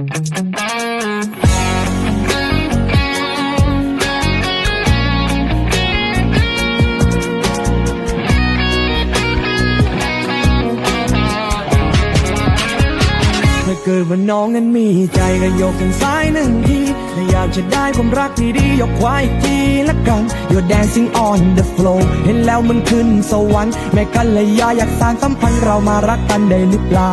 ถ้าเกิดว่าน้องนั้นมีใจก็ยกทางซ้ายหนึ่งทีถ้าอยากจะได้ความรักที่ดียกขวาอีกทีละกัน You're dancing on the floor เห็นแล้วมันขึ้นสวรรค์แม่กันเลยยาอยากสร้างสัมพันธ์เรามารักกันได้หรือเปล่า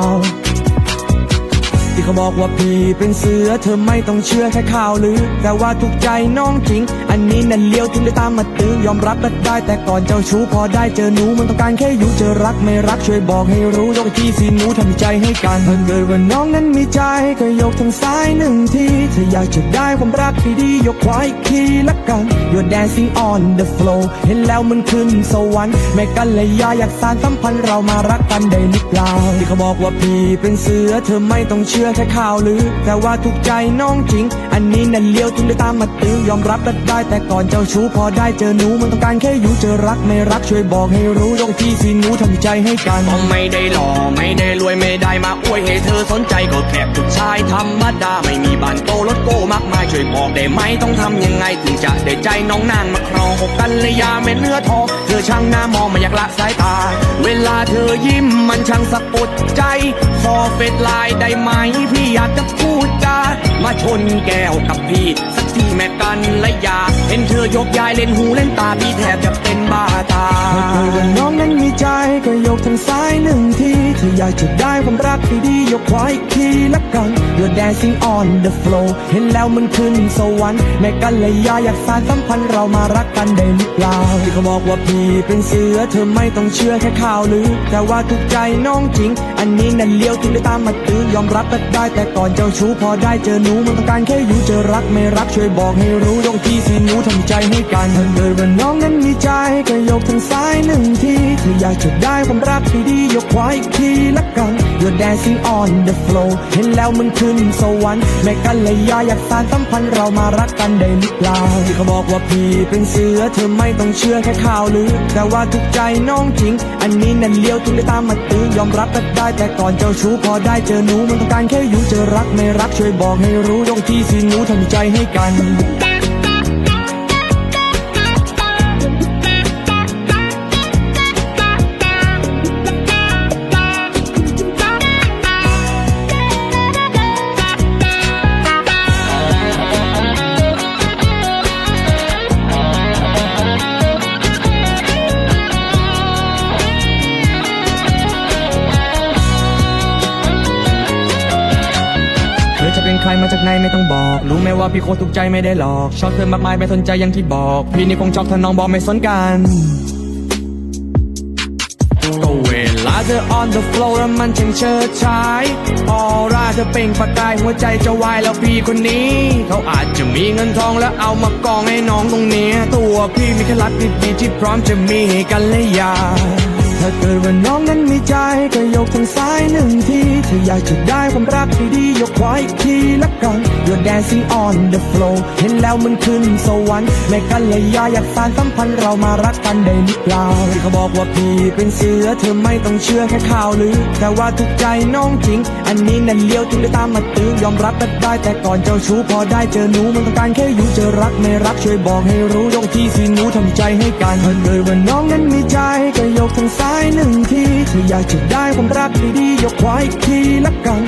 ที่เขาบอกว่าพี่เป็นเสือเธอไม่ต้องเชื่อแค่ข่าวลือ แต่ว่าทุกใจน้องจริงันนี้นั่นเลี้ยวถึงได้ตามมาตื้อยอมรับก็ได้ แต่ก่อนเจ้าชู้พอได้เจอหนูมันต้องการแค่อยู่เจอรักไม่รักช่วยบอกให้รู้ยกที่สิหนูทำใจให้กันถ้าเกิดว่าน้องนั้นมีใจก็ยกทางซ้ายหนึ่งทีถ้าอยากจะได้ความรักที่ดียกขวาอีกทีละกัน You're dancing on the floor เห็นแล้วมันขึ้นสวรรค์แม่กันเลยยาอยากสร้างสัมพันธ์เรามารักกันได้หรือเปล่าที่เขาบอกว่าพี่เป็นเสือเธอไม่ต้องเชื่อแค่ข่าวลือแต่ว่าถูกใจน้องจริง อันนี้นั่นเลี้ยวถึงได้ตามมา ตื้อยอมรับได้แต่ก่อนเจ้าชู้พอได้เจอหนูมันต้องการแค่อยู่เจอรักไม่รักช่วยบอกให้รู้ยกที่สิหนูทำใจให้กันก็ไม่ได้หล่อไม่ได้รวยไม่ได้มาอวยให้เธอสนใจก็แค่ผู้ชายธรรมดาไม่มีบ้านโตรถโกมากมายช่วยบอกได้ไหมต้องทำยังไงถึงจะได้ใจน้องนางมาครองอกกันเลยยาเม็ดเนื้อทองเธอช่างหน้ามองไม่อยากละสายตา เวลาเธอยิ้มมันช่างสะกดใจ ขอเฟซไลน์ได้ไหม พี่อยากจะพูดจามาชนแก้วกับพี่ สักทีแม่กันและยาเห็นเธอยกยายเล่นหูเล่นตาพี่แทบจะเป็นบ้าตาถ้าเกิดว่าน้องนั้นมีใจก็ยกทางซ้ายหนึ่งที ถ้าอยากจะได้ความรักที่ดียกขวาอีกทีละกัน You're dancing on the floor เห็นแล้วมันขึ้นสวรรค์แม่กันเลยยาอยากสร้างสัมพันธ์เรามารักกันได้หรือเปล่าที่เขาบอกว่าพี่เป็นเสือเธอไม่ต้องเชื่อแค่ข่าวลือ แต่ว่าถูกใจน้องจริง อันนี้นั่นเลี้ยวถึงได้ตามมาตื้อยอมรับก็ได้ แต่ก่อนเจ้าชู้พอได้เจอหนูมันต้องการแค่อยู่เจอรักไม่รักช่วยบอกให้รู้ยกที่สิหนูทำใจให้กันถ้าเกิดว่าน้องนั้นมีใจก็ยกทางซ้ายหนึ่งที อยากจะได้ความรักที่ดียกขวาอีกทีละกัน You're dancing on the floor เห็นแล้วมันขึ้นสวรรค์แม่กันเลยยาอยากสางสัมพันธ์เรามารักกันได้หรือเปล่าที่เขาบอกว่าพี่เป็นเสือเธอไม่ต้องเชื่อแค่ข่าวลือ แต่ว่าถูกใจน้องจริง อันนี้นั่นเลี้ยวถึงได้ตามมาตื้อยอมรับก็ได้แต่ก่อนเจ้าชู้พอได้เจอหนูมันต้องการแค่อยู่เจอรักไม่รักช่วยบอกให้รู้ยกที่สิหนูทำใจให้กัน ครมาจากไหนไม่ต้องบอก รู้ไหมว่าพี่โคตรถูกใจไม่ได้หลอก ชอบเธอมากมายไม่สนใจอย่างที่บอก พี่นี่คงชอบถ้าน้องบอกไม่สนกันก็เวลาเธอ on the floor แล้วมันช่างเชิดชายออร่าเธอเปล่งประกายหัวใจจะวายแล้วพี่คนนี้ เขาอาจจะมีเงินทองแล้วเอามากองให้น้องตรงเนี้ยตัวพี่มีแค่รักดีๆที่พร้อมจะมีกันและยา ถ้าเกิดว่าน้องนั้นมีใจก็ยกทางซ้ายหนึ่งทีถ้าอยากจะได้ความรักที่ดียกขวาอีกทีละกัน You're dancing on the floor เห็นแล้วมันขึ้นสวรรค์แม่กันเลยยาอยากสร้างสัมพันธ์เรามารักกันได้หรือเปล่าที่เขาบอกว่าพี่เป็นเสือเธอไม่ต้องเชื่อแค่ข่าวลือ แต่ว่าถูกใจน้องจริง อันนี้นั่นเลี้ยวถึงได้ตามมาตื้อยอมรับก็ได้แต่ก่อนเจ้าชู้พอได้เจอหนูมันต้องการแค่อยู่เจอรักไม่รักช่วยบอกให้รู้ยกที่สิหนูทำใจให้กันถ้าเกิดว่าน้องนั้นมีใจก็ยกทางซ้ายหนึ่งทีถ้าอยากจะได้ความรักดีๆยกขวาอีกทีละกัน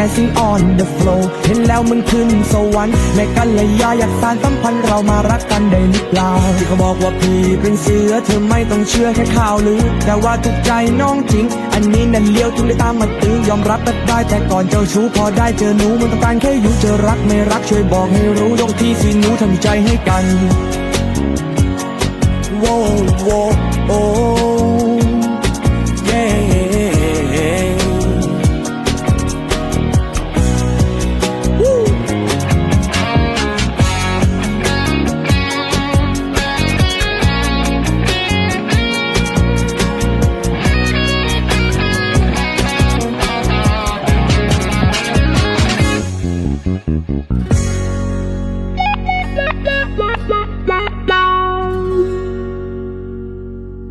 dancing on the floor เห็นแล้วมันขึ้นสวรรค์แม่กันเลยยาอยากสร้างสัมพันธ์เรามารักกันได้หรือเปล่าที่เขาบอกว่าพี่เป็นเสือเธอไม่ต้องเชื่อแค่ข่าวลือ แต่ว่าถูกใจน้องจริง อันนี้นั่นเลี้ยวถึงได้ตามมาตื้อยอมรับก็ได้แต่ก่อนเจ้าชู้พอได้เจอหนูมันต้องการแค่อยู่เจอรักไม่รักช่วยบอกให้รู้ยกที่สิหนูทำใจให้กันโว้โว้โอ้ Mm-hmm.